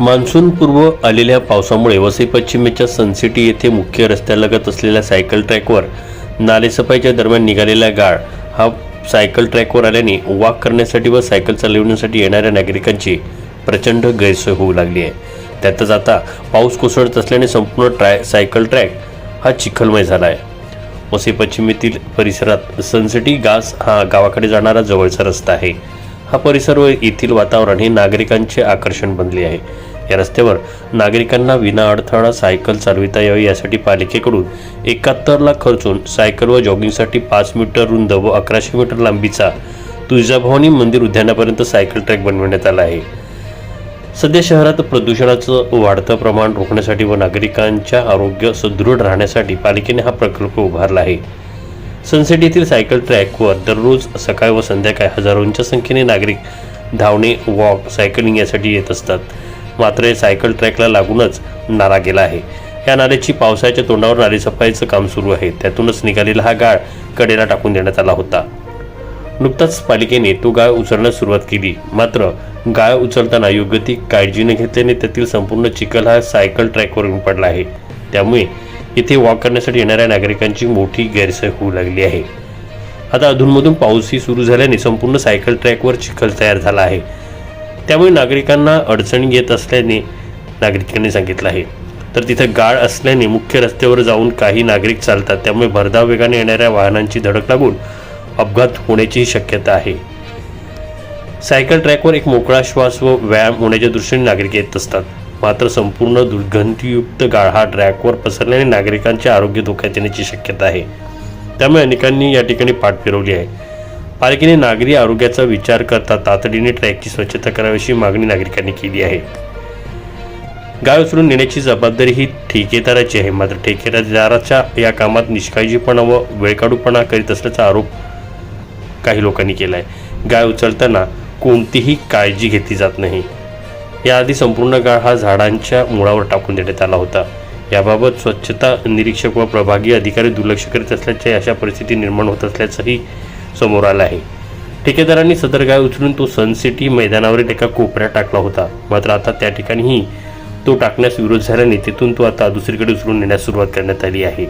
मान्सूनपूर्व आलेल्या पावसामुळे वसई पश्चिमेच्या सनसिटी येथे मुख्य रस्त्यालगत असलेल्या सायकल ट्रॅकवर नालेसफाईच्या दरम्यान निघालेला गाळ. हा सायकल ट्रॅकवर आल्याने वॉक करण्यासाठी व सायकल चालविण्यासाठी येणाऱ्या नागरिकांची प्रचंड गैरसोय होऊ लागली आहे. त्यातच आता पाऊस कोसळत असल्याने संपूर्ण ट्रॅ सायकल ट्रॅक हा चिखलमय झाला आहे वसई पश्चिमेतील परिसरात सनसिटी गास हा गावाकडे जाणारा जवळचा रस्ता आहे. हा परिसर व येथील वातावरण हे नागरिकांचे आकर्षण बनले आहे. या रस्त्यावर नागरिकांना विना अडथळा सायकल चालविता यावी यासाठी पालिकेकडून एकाहत्तर लाख खर्चून सायकल व जॉगिंगसाठी पाच मीटर रुंद व अकराशे मीटर लांबीचा तुळजाभवानी मंदिर उद्यानापर्यंत सायकल ट्रॅक बनवण्यात आला आहे. सध्या शहरात प्रदूषणाचं वाढतं प्रमाण रोखण्यासाठी व नागरिकांच्या आरोग्य सुदृढ राहण्यासाठी पालिकेने हा प्रकल्प उभारला आहे. सनसेट येथील सायकल ट्रॅकवर दररोज सकाळ व संध्याकाळी हजारोंच्या संख्येने नागरिक धावणे वॉक सायकलिंग यासाठी येत असतात. मात्र हे सायकल ट्रॅकला लागूनच नाला गेला आहे. या नाल्याची पावसाच्या तोंडावर नाली सफाईचं काम सुरू आहे. त्यातूनच निघालेला हा गाळ कडेला टाकून देण्यात आला होता. नुकताच पालिकेने तो गाळ उचलण्यास सुरुवात केली. मात्र गाळ उचलताना योग्य ती काळजी न घेतल्याने त्यातील संपूर्ण चिखल हा सायकल ट्रॅकवर पडला आहे. त्यामुळे इथे वॉक करण्यासाठी येणाऱ्या नागरिकांची मोठी गैरसोय होऊ लागली आहे. आता अधूनमधून पाऊसही सुरू झाल्याने संपूर्ण सायकल ट्रॅकवर चिखल तयार झाला आहे. त्यामुळे नागरिकांना अडचणी येत असल्याने नागरिकांनी सांगितलं आहे. तर तिथं गाळ असल्याने मुख्य रस्त्यावर जाऊन काही नागरिक चालतात. त्यामुळे भरधाव वेगाने येणाऱ्या वाहनांची धडक लागून अपघात होण्याचीही शक्यता आहे. सायकल ट्रॅकवर एक मोकळा श्वास व व्यायाम होण्याच्या दृष्टीने नागरिक येत असतात. मात्र संपूर्ण दुर्गंधीयुक्त गाळ हा ट्रॅकवर पसरल्याने नागरिकांचे आरोग्य धोक्यात येण्याची शक्यता आहे. त्यामुळे अनेकांनी या ठिकाणी पाठ फिरवली आहे. पालिकेने नागरी आरोग्याचा विचार करता तातडीने ट्रॅकची स्वच्छता करावी अशी मागणी नागरिकांनी केली आहे. गाय उचलून नेण्याची जबाबदारी ही ठेकेदाराची आहे. मात्र ठेकेदाराच्या या कामात निष्काळजीपणा व वेळकाढूपणा करीत असल्याचा आरोप काही लोकांनी केला आहे गाय उचलताना कोणतीही काळजी घेतली जात नाही. याआधी संपूर्ण गाळ हा झाडांच्या मुळावर टाकून देण्यात आला होता. याबाबत स्वच्छता निरीक्षक व प्रभागीय अधिकारी दुर्लक्ष करीत असल्याच्या अशा परिस्थिती निर्माण होत असल्याचंही समोर आला आहे. ठेकेदारांनी सदर गाय उचलून तो सनसिटी मैदानावरील एका कोपऱ्यात टाकला होता. मात्र आता त्या ठिकाणीही तो टाकण्यास विरोध झाल्याने तिथून तो आता दुसरीकडे उचलून नेण्यास सुरुवात करण्यात आली आहे.